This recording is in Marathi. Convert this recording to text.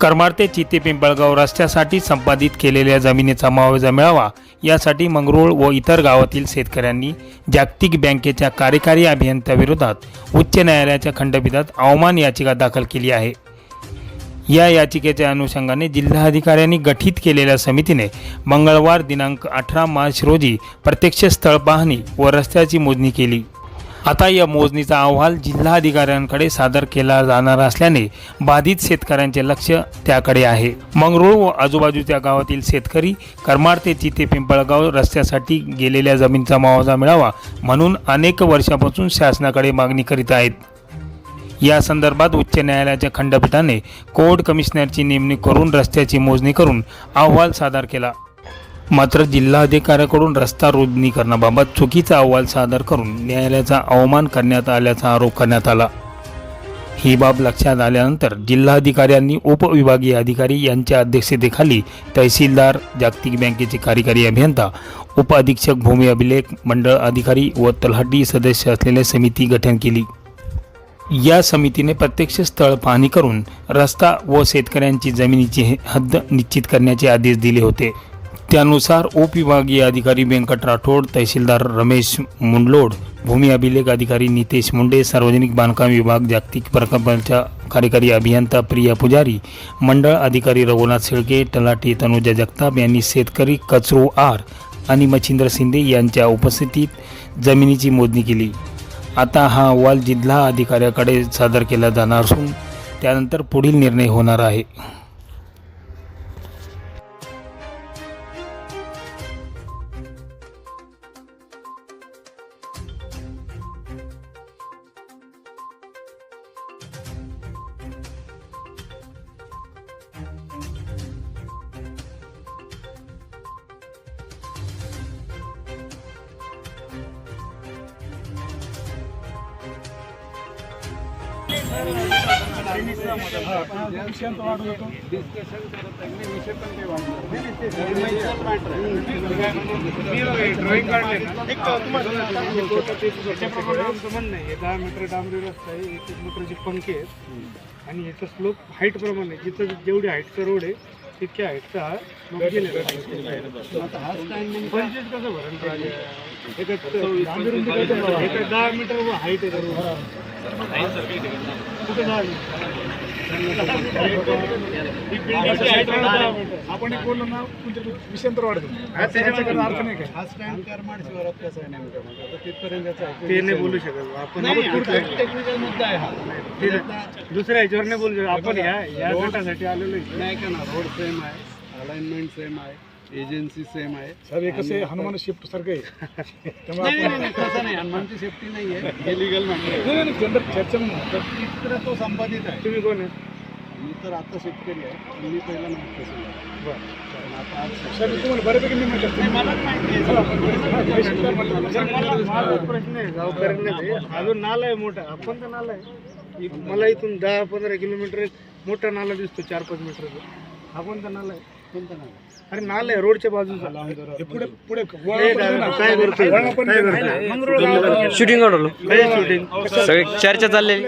करमाड ते चिते पिंपळगाव रस्त्यासाठी संपादित केलेल्या जमिनीचा मुआवजा मिळावा यासाठी मंगरुळ व इतर गावातील शेतकऱ्यांनी जागतिक बँकेच्या कार्यकारी अभियंत्याविरोधात उच्च न्यायालयाच्या खंडपीठात अवमान याचिका दाखल केली आहे. या याचिकेच्या अनुषंगाने जिल्हाधिकाऱ्यांनी गठीत केलेल्या समितीने मंगळवार दिनांक अठरा मार्च रोजी प्रत्यक्ष स्थळ पाहणी व रस्त्याची मोजणी केली. आता या मोजणीचा अहवाल जिल्हाधिकाऱ्यांकडे सादर केला जाणार असल्याने बाधित शेतकऱ्यांचे लक्ष त्याकडे आहे. मंगरुळ व आजूबाजूच्या गावातील शेतकरी करमाड ते चिते पिंपळगाव रस्त्यासाठी गेलेल्या जमीनचा मुआवजा मिळावा म्हणून अनेक वर्षापासून शासनाकडे मागणी करीत आहेत. या संदर्भात उच्च न्यायालयाच्या खंडपीठाने कोर्ट कमिशनरची नेमणूक करून रस्त्याची मोजणी करून अहवाल सादर केला. मात्र जिल्हाधिकाऱ्याकडून रस्ता रुजनीकरणाबाबत चुकीचा अहवाल सादर करून न्यायालयाचा अवमान करण्यात आल्याचा आरोप करण्यात आला. ही बाब लक्षात आल्यानंतर जिल्हाधिकाऱ्यांनी उपविभागीय अधिकारी यांच्या अध्यक्षतेखाली तहसीलदार जागतिक बँकेचे कार्यकारी अभियंता उपअधीक्षक भूमी अभिलेख मंडळ अधिकारी व तलाठी सदस्य असलेल्या समिती गठन केली. या समितीने प्रत्यक्ष स्थळ पाहणी करून रस्ता व शेतकऱ्यांची जमिनीची हद्द निश्चित करण्याचे आदेश दिले होते. त्यानुसार उपविभागीय अधिकारी व्यंकट राठोड तहसीलदार रमेश मुंडलोड भूमी अभिलेख अधिकारी नितेश मुंडे सार्वजनिक बांधकाम विभाग जागतिक प्रकल्पाच्या कार्यकारी अभियंता प्रिया पुजारी मंडळ अधिकारी रघुनाथ शेळके तलाठी तनुजा जगताप यांनी शेतकरी कचरो आर आणि मच्छिंद्र शिंदे यांच्या उपस्थितीत जमिनीची मोजणी केली. आता हा अहवाल जिल्हा अधिकाऱ्याकडे सादर केला जाणार असून त्यानंतर पुढील निर्णय होणार आहे. म्हणणं आहे दहा मीटर डांबरी रस्ता आहे एक एक मीटरचे पंखे आहेत आणि याचा स्लोप हाईट प्रमाणे जिथं जेवढी हाईटचा रोड आहे तितक्या हाईटचा हा पंचवीस कसं भरण एका दहा मीटर हाईट आहे आपण एक बोललो ना कोणतरी विषयांतर वाढतो. हा, त्याच्यामध्ये अर्थ नाही काय? हा स्टँड करमाड शिवारात कसा आहे नेमकं. म्हणजे आता तिथपर्यंत ते नाही बोलू शकत. आपण टेक्निकल मुद्दा आहे हा. दुसऱ्या ह्याच्यावर नाही बोलू शकत. आपण या या गटासाठी आलेलो. नाही का ना रोड सेम आहे अलाइनमेंट सेम आहे. एजन्सी सेम आहे. साहेब हे कसं आहे हनुमान शिफ्ट सारखं आहे. त्यामुळे नाही नाही, नाही तसं नाही. हनुमानची सेफ्टी नाही आहे. हे लिगल मॅटर नाही, नाही, नाही, जनरल चर्चा म्हणून. तर तो संपादित आहे. तुम्ही कोण आहे? मी तर आता शेतकरी आहे. पण मी पहिला नव्हतं आता आज मी तुम्हाला बऱ्यापैकी मी असते मलाच माहिती आहे. आपण. तर मला माझा एक प्रश्न आहे गावकऱ्यांना अजून नाला आहे मोठा. आपण तर नाला आहे. इ- मला इथून दहा पंधरा किलोमीटर एक मोठा नाला दिसतो चार पाच मीटरचा हा कोणता नाला आहे. अरे नाला आहे रोडच्या हे पुढे पुढे आहे ना. काय. शूटिंग काढलो शूटिंग सगळी चर्चा चाललेली